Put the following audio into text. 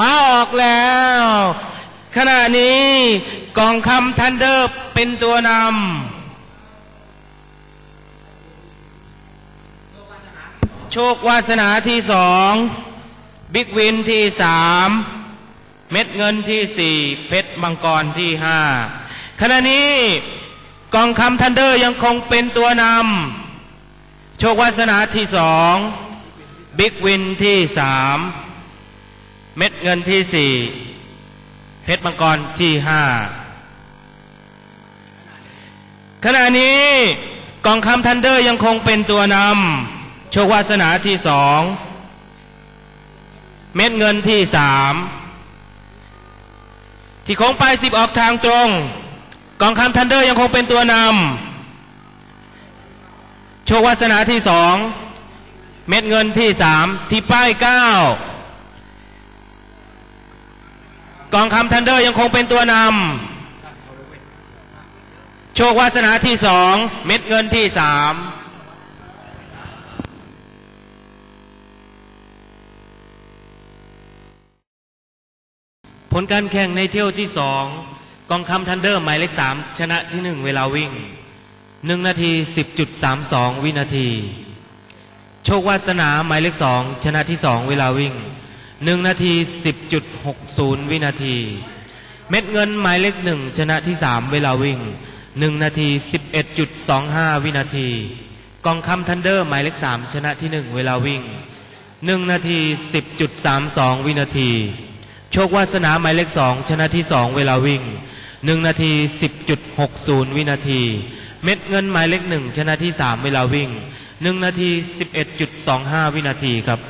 มาออกแล้ว ขณะนี้กองคำทันเดอร์เป็นตัวนำ โชควาสนาที่สองบิ๊กวินที่สามเม็ดเงินที่สี่เพชรมังกรที่ห้าขณะนี้กองคำทันเดอร์ยังคงเป็นตัวนำโชควาสนาที่สองบิ๊กวินที่สาม เม็ดเงินที่สี่เพชรมังกรที่ห้าขณะนี้กองคำทันเดอร์ยังคงเป็นตัวนำโชควาสนาที่สองเม็ดเงินที่สามที่โค้งไปสิบออกทางตรง กองคำทันเดอร์ยังคงเป็นตัวนำโชควาสนาที่สองเม็ดเงินที่สามที่ป้ายเก้า กองคำทันเดอร์ยังคงเป็นตัวนำโชควาสนาที่สองเม็ดเงินที่สามผลการแข่งในเที่ยวที่สองกองคำทันเดอร์หมายเลขสามชนะที่หนึ่งเวลาวิ่งหนึ่งนาทีสิบจุดสามสองวินาที โชควาสนาหมายเลขสองชนะที่สองเวลาวิ่ง หนึ่งนาทีสิบจุดหกศูนย์วินาที เม็ดเงินหมายเลขหนึ่งชนะที่สามเวลาวิ่งหนึ่งนาทีสิบเอ็ดจุดสองห้าวินาที กองคำทันเดอร์หมายเลขสามชนะที่หนึ่งเวลาวิ่งหนึ่งนาทีสิบจุดสามสองวินาที โชควาสนาหมายเลขสองชนะที่สองเวลาวิ่งหนึ่งนาทีสิบจุดหกศูนย์วินาที เม็ดเงินหมายเลขหนึ่งชนะที่สามเวลาวิ่งหนึ่งนาทีสิบเอ็ดจุดสองห้าวินาทีครับ